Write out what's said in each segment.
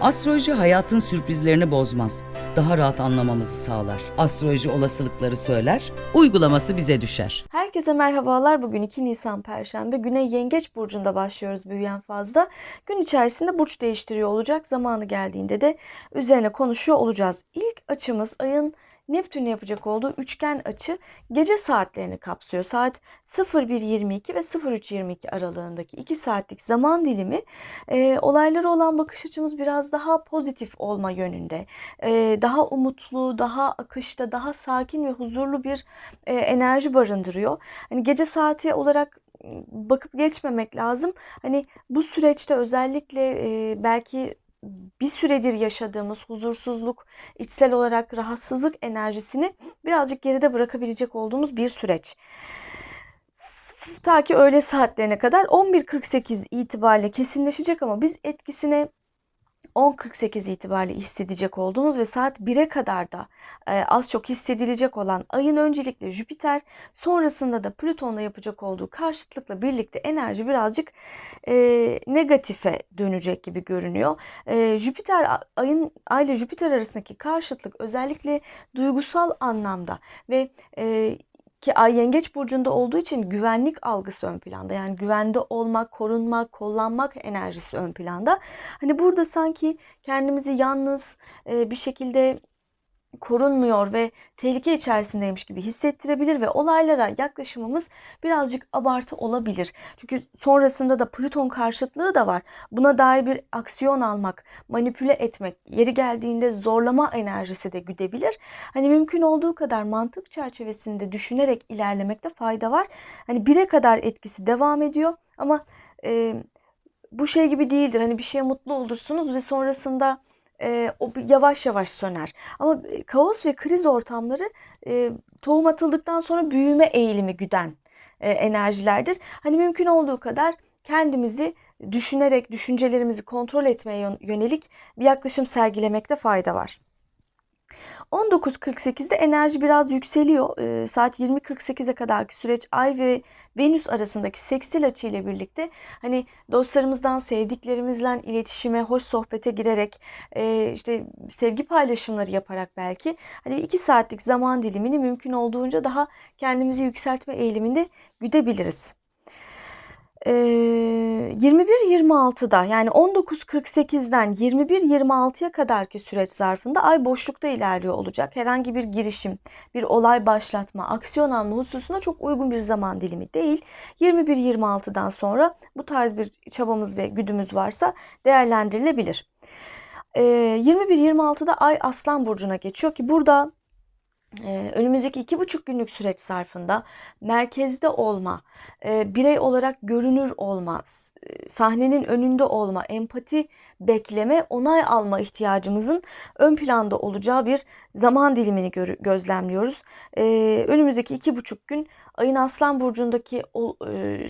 Astroloji hayatın sürprizlerini bozmaz. Daha rahat anlamamızı sağlar. Astroloji olasılıkları söyler, uygulaması bize düşer. Herkese merhabalar. Bugün 2 Nisan Perşembe. Güne Yengeç Burcu'nda başlıyoruz büyüyen fazla. Gün içerisinde burç değiştiriyor olacak. Zamanı geldiğinde de üzerine konuşuyor olacağız. İlk açımız ayın Neptün'le yapacak olduğu üçgen açı gece saatlerini kapsıyor. Saat 01.22 ve 03.22 aralığındaki 2 saatlik zaman dilimi e, olaylara olan bakış açımız biraz daha pozitif olma yönünde. E, daha umutlu, daha akışta, daha sakin ve huzurlu bir e, enerji barındırıyor. Hani gece saati olarak bakıp geçmemek lazım. Hani bu süreçte özellikle e, belki bir süredir yaşadığımız huzursuzluk, içsel olarak rahatsızlık enerjisini birazcık geride bırakabilecek olduğumuz bir süreç. Ta ki öğle saatlerine kadar 11.48 itibariyle kesinleşecek ama biz etkisine 10.48 itibariyle hissedecek olduğumuz ve saat 1'e kadar da e, az çok hissedilecek olan ayın öncelikle Jüpiter sonrasında da Plüton'la yapacak olduğu karşıtlıkla birlikte enerji birazcık e, negatife dönecek gibi görünüyor. E, Jüpiter ayın ay ile Jüpiter arasındaki karşıtlık özellikle duygusal anlamda ve e, ki Ay Yengeç burcunda olduğu için güvenlik algısı ön planda. Yani güvende olmak, korunmak, kollanmak enerjisi ön planda. Hani burada sanki kendimizi yalnız bir şekilde korunmuyor ve tehlike içerisindeymiş gibi hissettirebilir ve olaylara yaklaşımımız birazcık abartı olabilir. Çünkü sonrasında da Plüton karşıtlığı da var. Buna dair bir aksiyon almak, manipüle etmek, yeri geldiğinde zorlama enerjisi de güdebilir. Hani mümkün olduğu kadar mantık çerçevesinde düşünerek ilerlemekte fayda var. Hani bire kadar etkisi devam ediyor ama e, bu şey gibi değildir. Hani bir şeye mutlu olursunuz ve sonrasında e, o yavaş yavaş söner. Ama kaos ve kriz ortamları e, tohum atıldıktan sonra büyüme eğilimi güden e, enerjilerdir. Hani mümkün olduğu kadar kendimizi düşünerek düşüncelerimizi kontrol etmeye yönelik bir yaklaşım sergilemekte fayda var. 19.48'de enerji biraz yükseliyor. E, saat 20.48'e kadarki süreç Ay ve Venüs arasındaki sekstil açı ile birlikte hani dostlarımızdan, sevdiklerimizle iletişime, hoş sohbete girerek e, işte sevgi paylaşımları yaparak belki hani 2 saatlik zaman dilimini mümkün olduğunca daha kendimizi yükseltme eğiliminde güdebiliriz. 21-26'da yani 19.48'den 21-26'ya kadarki süreç zarfında ay boşlukta ilerliyor olacak. Herhangi bir girişim, bir olay başlatma, aksiyon alma hususuna çok uygun bir zaman dilimi değil. 21-26'dan sonra bu tarz bir çabamız ve güdümüz varsa değerlendirilebilir. 21-26'da ay Aslan Burcu'na geçiyor ki burada önümüzdeki iki buçuk günlük süreç zarfında merkezde olma, birey olarak görünür olma, sahnenin önünde olma, empati bekleme, onay alma ihtiyacımızın ön planda olacağı bir zaman dilimini gözlemliyoruz. Önümüzdeki iki buçuk gün ayın Aslan Burcu'ndaki o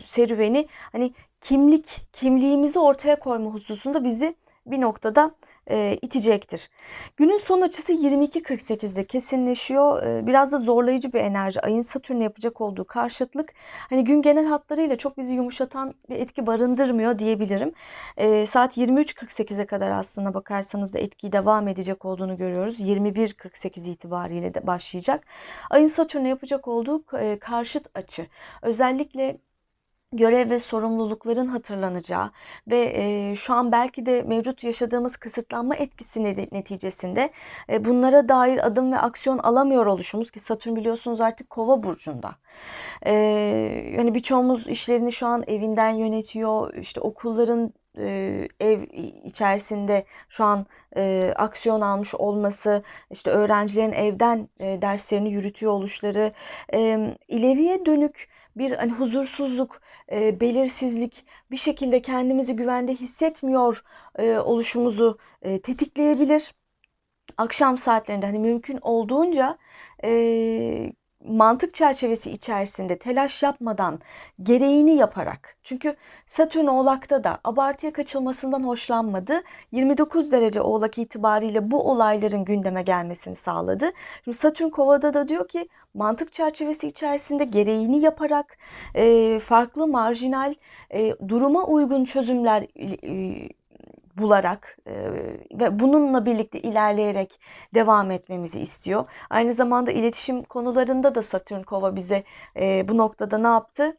serüveni hani kimlik, kimliğimizi ortaya koyma hususunda bizi bir noktada e, itecektir. Günün son açısı 22.48'de kesinleşiyor. E, biraz da zorlayıcı bir enerji. Ayın Satürn'e yapacak olduğu karşıtlık hani gün genel hatlarıyla çok bizi yumuşatan bir etki barındırmıyor diyebilirim. E, saat 23.48'e kadar aslında bakarsanız da etkiyi devam edecek olduğunu görüyoruz. 21.48 itibariyle de başlayacak. Ayın Satürn'e yapacak olduğu e, karşıt açı. Özellikle görev ve sorumlulukların hatırlanacağı ve e, şu an belki de mevcut yaşadığımız kısıtlanma etkisi neticesinde e, bunlara dair adım ve aksiyon alamıyor oluşumuz ki Satürn biliyorsunuz artık Kova burcunda. E, yani birçoğumuz işlerini şu an evinden yönetiyor. İşte okulların e, ev içerisinde şu an e, aksiyon almış olması, işte öğrencilerin evden e, derslerini yürütüyor oluşları, e, ileriye dönük bir hani huzursuzluk, e, belirsizlik, bir şekilde kendimizi güvende hissetmiyor e, oluşumuzu e, tetikleyebilir. Akşam saatlerinde hani mümkün olduğunca e, mantık çerçevesi içerisinde telaş yapmadan gereğini yaparak çünkü Satürn Oğlak'ta da abartıya kaçılmasından hoşlanmadı. 29 derece Oğlak itibariyle bu olayların gündeme gelmesini sağladı. Şimdi Satürn Kova'da da diyor ki mantık çerçevesi içerisinde gereğini yaparak e, farklı marjinal e, duruma uygun çözümler e, bularak e, ve bununla birlikte ilerleyerek devam etmemizi istiyor. Aynı zamanda iletişim konularında da Satürn Kova bize e, bu noktada ne yaptı?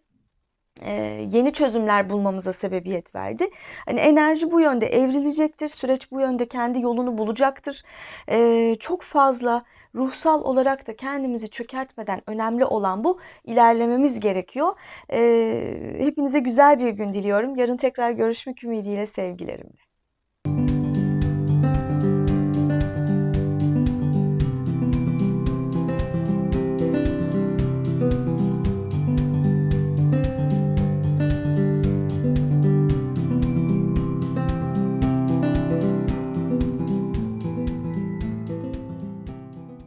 e, yeni çözümler bulmamıza sebebiyet verdi. Hani enerji bu yönde evrilecektir. Süreç bu yönde kendi yolunu bulacaktır. E, çok fazla ruhsal olarak da kendimizi çökertmeden önemli olan bu ilerlememiz gerekiyor. E, hepinize güzel bir gün diliyorum. Yarın tekrar görüşmek ümidiyle sevgilerimle.